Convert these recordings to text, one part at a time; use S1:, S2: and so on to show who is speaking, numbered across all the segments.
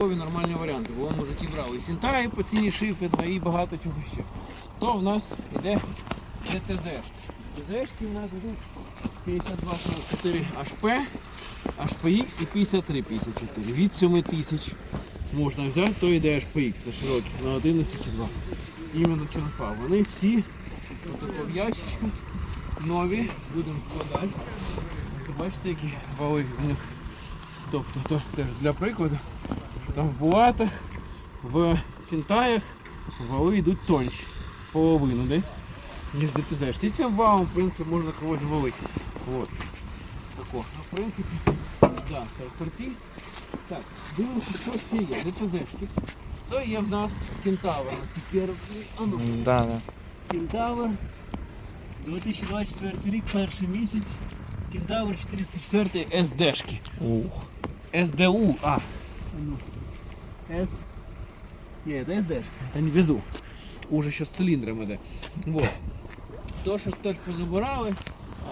S1: Нормальні варіанти, бо ми в житті брали і Сінтаї по ціні шиферна і багато чого ще. То в нас іде ДТЗ. ДТЗшки в нас йдуть 5244 HP, HPX і 5354. Від 7 тисяч можна взяти, то йде HPX на широкий, на 11 чи 2. Іменно черфа. Вони всі в ящичку нові, будемо складати. Бачите, які вали в них. Тобто то теж для прикладу, там в булатах, в сінтаях вали йдуть тонші, половину десь, ніж ДТЗ. Ці цим валом, в принципі, можна когось валити. От. Тако. Ну, в принципі, да, тракторці. Так, дивимося, що ще є. ДТЗшки. Це є в нас кентавр, ну,
S2: Да, да.
S1: Кентавр. 2024 рік, перший місяць. Кентавр 404 СДшки.
S2: Ух.
S1: СДУ. А. Ну. С. Не, это СДшка. Это не везу. Уже ще з циліндром іде. Вот. То, що теж позабирали.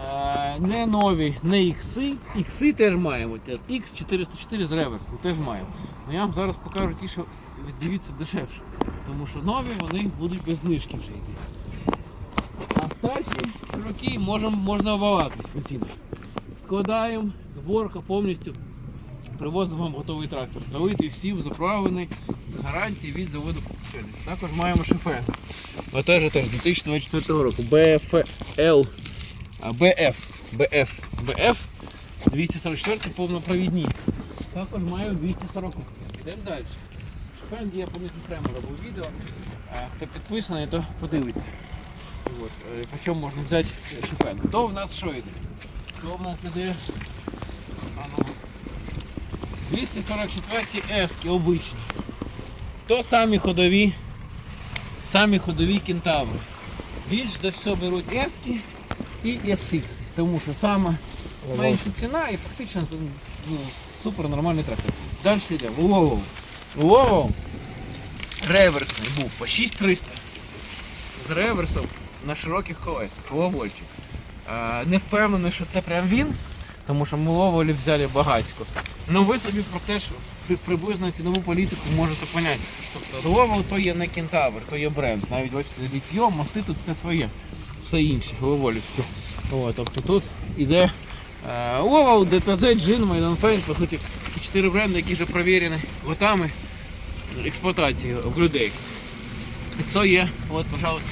S1: е, Не нові, не ікси. Ікси теж маємо. X404 з реверсом теж маємо. Ну я вам зараз покажу ті, що дивіться дешевше. Тому що нові вони будуть без знижки вже йти. А старші роки можна обвалатись по цінах. Складаємо, зборка повністю. Привозимо вам готовий трактор. Залитий всім, заправлений, з гарантії від заводу Купчений. Також маємо шофе. Отеж теж 2024 року. BFL. BF. BF. BF 244 повнопровідні. Також маю 240. Йдемо далі. Шофен я по них окремо робив відео. Хто підписаний, то подивиться. От. е, Причому можна взяти шофен. То в нас що йде? То в нас іде. А ну, 244 ески обичні. То самі ходові, самі ходові кентаври. Більш за все беруть ески і SX, тому що сама менша ціна і фактично ну, супер нормальний трактор. Далі йде. Вовов. Вовов. Реверсний був по 6300. З реверсом на широких колесах. Ловольчик. Не впевнений, що це прям він, тому що ми ловолі взяли багатько. Ну ви собі про те, що при- приблизно цінову політику можете поняти. Тобто Ловол то є не кентавр, то є бренд. Навіть бачите, літьо, мости тут це своє. Все інше, ловолівське. О, тобто тут іде е, Ловол, ДТЗ, Джин, Майданфейн, по суті, ті чотири бренди, які вже провірені готами експлуатації в людей. І це є, от, пожалуйста.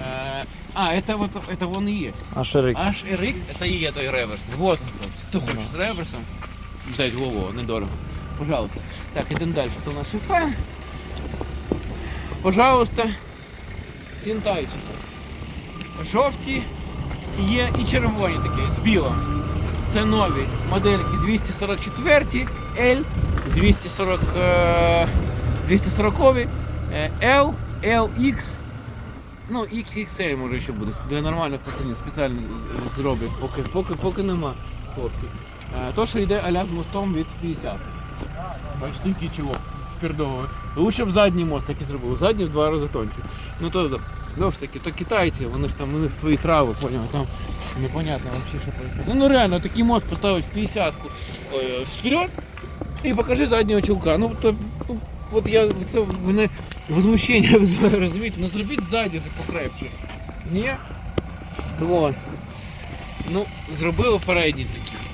S1: Е, а, это вот, это вон и есть.
S2: HRX.
S1: HRX это и є той реверс. Вот он, хлопці. Хто хоче з реверсом? Взять Вову, недорого. Пожалуйста. Так, ідемо далі. То у нас шифе. Пожалуйста. Сінтайчики. Жовті є і червоні такі, з білим. Це нові модельки 244 L, 240, е, 240 е, L, LX, Ну, XXL може ще буде. Для нормальних пацанів спеціально зроблять, поки, поки, поки нема хлопців. Е, То, що йде аля з мостом від 50. Бачите, який чого впердовує. Лучше б задній мост такий зробив. Задній в два рази тонче. Ну то знову ж таки, то китайці, вони ж там у них свої трави, поняв, там непонятно взагалі, що происходит. Ну, ну реально, такий мост поставить в 50-ку вперед і покажи заднього чулка. Ну, то, ну, от я це мене возмущення визиває, розумієте, ну зробіть ззаді вже покрепше. Ні? Вон. Ну, зробили передні такі.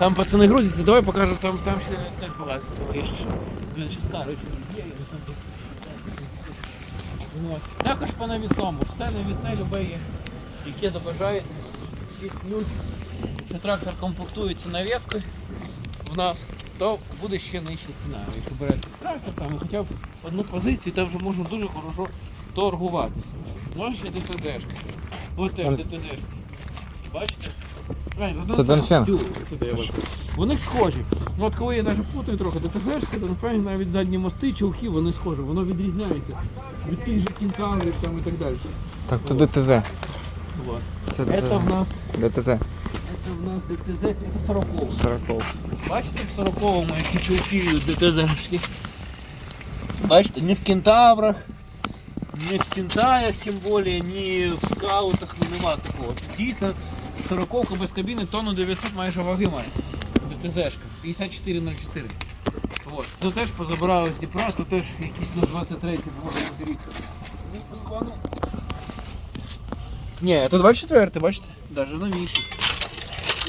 S1: Там пацани грузяться, давай покажемо, там, там ще теж багато цього є. Він ще старий є. Ну. Також по навісному, все навісне любе є, яке забажаєте. І плюс, що трактор комплектується навіскою в нас, то буде ще нижча ціна. Якщо берете трактор, там хоча б одну позицію, там вже можна дуже хорошо торгуватися. Може ще ДТЗшка. Ось теж ДТЗшці. Бачите? Правильно,
S2: Це Донфен.
S1: Тю, туди я бачу. Вони схожі. Ну от коли я навіть путаю трохи, ДТЗшки, Донфен, навіть задні мости, чулки, вони схожі, воно відрізняється від тих же кінкаврів там і так далі.
S2: Так, то ДТЗ.
S1: Вот.
S2: Це
S1: Это в нас,
S2: ДТЗ.
S1: это в нас ДТЗ, это 40
S2: 40.
S1: Бачите, в 40-му які чулки ДТЗшні. Бачите, не в кентаврах, не в сінтаях, тим більше, ні в скаутах, ну нема такого. Дійсно, 40 без кабіни тонну 900 майже ваги має. ДТЗшка. 5404. От. Це теж позабирали з Дніпра, то теж якісь на 23 може бути рік. Ні, це 24, бачите? Даже новіший.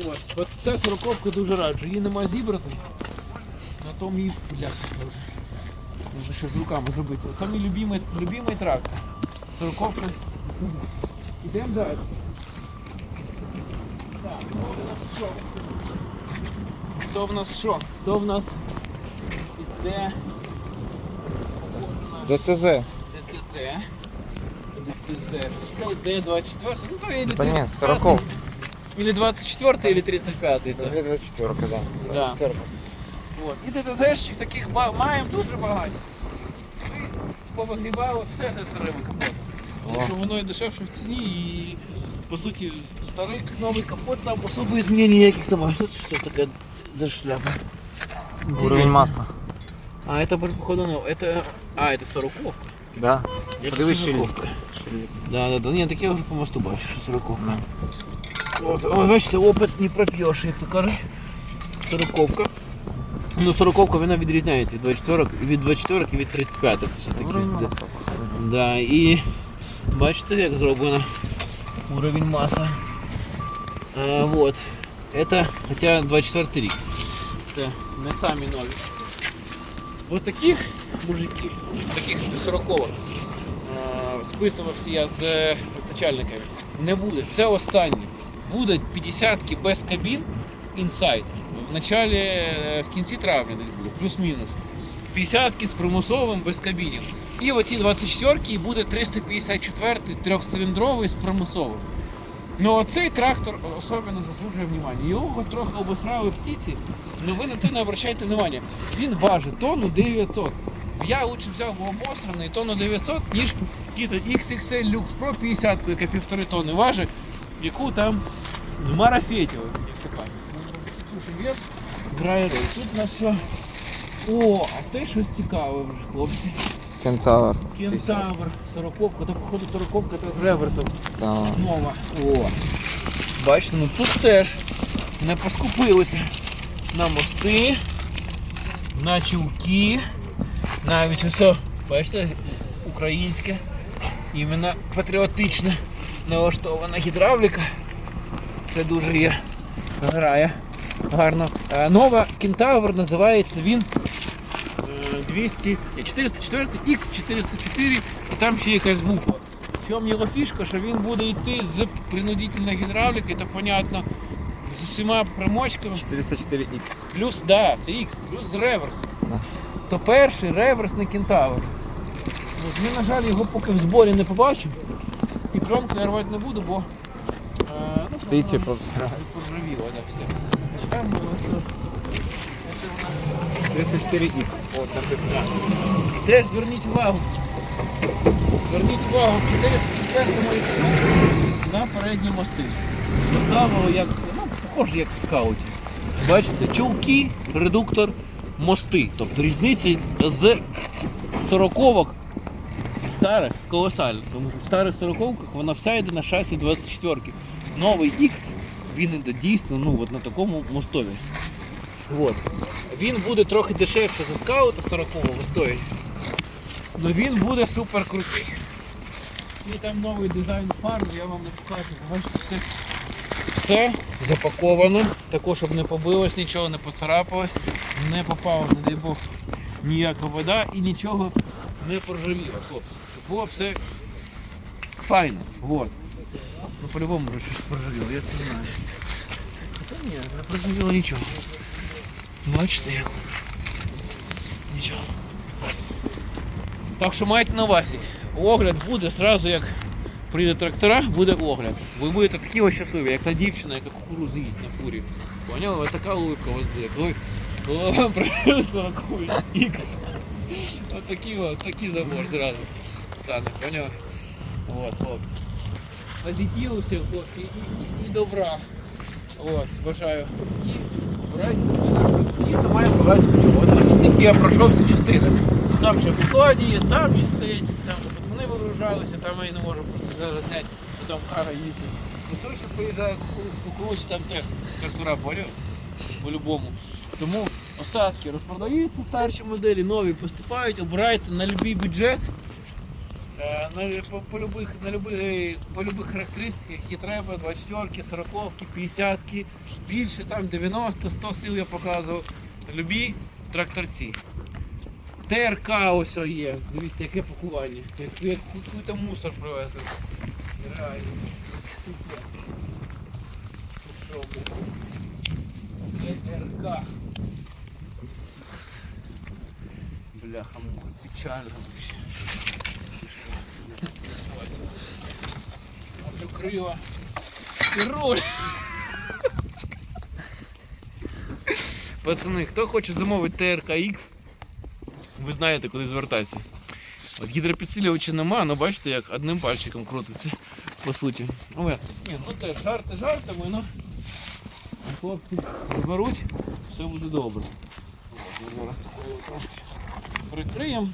S1: От. От ця сороковка дуже раджу. Її нема зібрати. На тому її бляха вже. Можна ще з руками зробити. Це мій любимий, любимий трактор. Сороковка. Ідемо далі. То в нас що? То в нас іде
S2: ДТЗ.
S1: ДТЗ. ДТЗ. Що йде 24? Ну то или
S2: Та ні,
S1: 35.
S2: 40.
S1: Или 24 или 35 то.
S2: 24, да.
S1: Да.
S2: 24.
S1: От. І ДТЗшчих таких ба- маємо дуже багато. Ми повигрібали все для старими капотами. Тому що воно і дешевше в ціні і по суті старий новий капот там особо змін ніяких немає. Що це що таке за шляпа?
S2: Уровень масла.
S1: А, это походу, ну, это... А, это сороковка.
S2: Да. Подивись
S1: сороковка.
S2: шильник.
S1: Да, да, да. Ні, так я вже по мосту бачу, що сороковка. От, о, бачите, опит не проп'єш, як то кажуть. Сороковка. Ну, сороковка вона відрізняється від 24 від 24 і від 35 все таки.
S2: Уровень
S1: Да.
S2: масла.
S1: Да, і бачите, як зроблено уровень маса. А, вот. Это, хотя 24 рік. Це не самі нові. Вот таких мужиків, таких 40 списувався я з е, постачальниками. Не буде. Це останні. Будуть 50-ки без кабін інсайд. В началі, е, в кінці травня десь буде, плюс-мінус. 50-ки з примусовим без кабінів. І оті 24-ки буде 354 трьохциліндровий з примусовим. Ну оцей трактор особливо заслужує внимання. Його трохи обосрали птиці, але ви на те не обращайте внимання. Він важить тонну 900. Я лучше взяв би обосраний тонну 900, ніж Кіта XXL Lux Pro 50, яка півтори тонни важить, яку там марафетіли. вес, драйрей. Тут у нас що? О, а те щось цікаве вже, хлопці.
S2: Кентавр.
S1: Кентавр, сороковка, то походу сороковка та з реверсом.
S2: Так.
S1: Нова. О. Бачите, ну тут теж не поскупилися на мости, на чулки, навіть усе, бачите, українське, іменно патріотичне налаштована гідравліка. Це дуже є грає гарно. Е, Нова Кентавр називається він е, 200, 404 X404 і там ще якась буква. В чому його фішка, що він буде йти з принудительної гідравліки, то понятно, з усіма примочками.
S2: 404X.
S1: Плюс, да, це X, плюс з реверсом.
S2: Да.
S1: То перший реверсний кентавр. От, ми, на жаль, його поки в зборі не побачимо. І пленку я рвати не буду, бо е,
S2: Птиці
S1: воно
S2: пообсирали.
S1: поржавіло, да, все. Там, це у нас
S2: 304X. От написано.
S1: Теж зверніть увагу. Зверніть увагу, в 404 іксу на передні мости. Поставили як, ну, похоже, як в скауті. Бачите, чулки, редуктор, мости. Тобто різниця з сороковок старих колосальна. Тому що в старих сороковках вона вся йде на шасі 24. Новий X, він іде дійсно ну, от на такому мостові. От. Він буде трохи дешевше за скаута 40-го стоїть. Але він буде супер крутий. І там новий дизайн фар, я вам не покажу. Все, все запаковано. Також, щоб не побилось нічого, не поцарапалось, не попала, не дай Бог, ніяка вода і нічого не проржавіло, Було все файно. Вот. Ну по-любому вже щось проржавіло, я це знаю. Та ні, не проржавіло нічого. Бачите як? Нічого. Так що майте на увазі. Огляд буде зразу, як прийде трактора, буде огляд. Ви будете такі ось щасливі, як та дівчина, яка кукурузу їсть на фурі. Поняли? Ось така улыбка у вас буде. Коли, вам привезли 40 X. Ось такий, от, такий забор зразу стане, поняли? От, хлопці. Позитиву всіх, хлопці, і, і, добра. От, бажаю. І обирайте собі. Дійсно має бажати чого. Тільки я пройшов всі частини. Там ще в складі є, там ще стоять, там пацани вигружалися, там я не можу просто зараз зняти, бо там кара їздить. Ну точно поїжджає в кукурузі, там теж трактора поняв. По-любому. Тому остатки розпродаються старші моделі, нові поступають, обирайте на будь-який бюджет. Е, На, по, по, любих, на любих, по любих характеристиках, які треба, 24, 40, 50, більше, там 90, 100 сил я показував. Любі тракторці. ТРК ось є. Дивіться, яке пакування. Як, як там мусор привезли. Реально. ТРК. Бляха, муха, печально вообще. Ось крила. І руль. Пацани, хто хоче замовити ТРК-X, ви знаєте, куди звертатися. От гідропідсилювача нема, але бачите, як одним пальчиком крутиться, по суті. Але, ні, ну теж жарти жартами, ну хлопці заберуть, все буде добре. Зараз такою трошки прикриємо.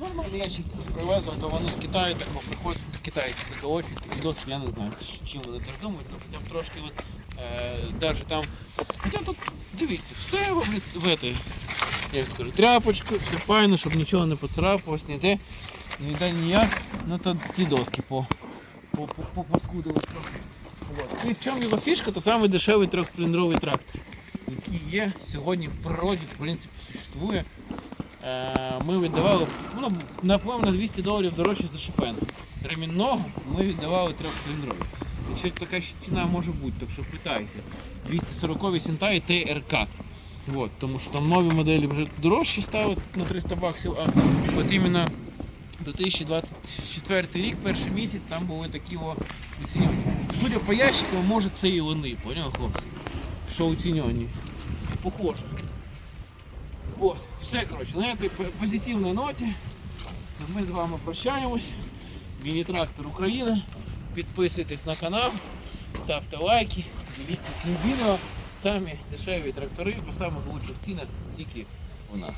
S1: Нормальний ящик привезли, то вони з Китаю так бо приходять китайці заколочують, такий досвід, я не знаю, чим вони теж думають, хоча б трошки от, е, даже там. Хоча тут дивіться, все в, облі- в этой, як скажу, тряпочку, все файно, щоб нічого не поцарапалось, ніде, ніде ніяк. Ну то ті доски по, по, по, по паскудили трохи. Вот. І в чому його фішка, то самий дешевий трьохциліндровий трактор, який є сьогодні в природі, в принципі, существує. Е, Ми віддавали, ну, напевно, 200 доларів дорожче за шифен. Ремінного ми віддавали трьохциліндровий. Якщо така ще ціна може бути, так що питайте. 240 Сінта і ТРК. От, тому що там нові моделі вже дорожчі ставить на 300 баксів, а от іменно 2024 рік, перший місяць, там були такі о. Судя по ящикам, може це і вони, поняв, хлопці? Що оцінювані. Похоже. От, все, коротше, на этой по- позитивній ноті ми з вами прощаємось. Міні-трактор України. Підписуйтесь на канал, ставте лайки, дивіться цим відео. Самі дешеві трактори по самих лучших цінах тільки у нас.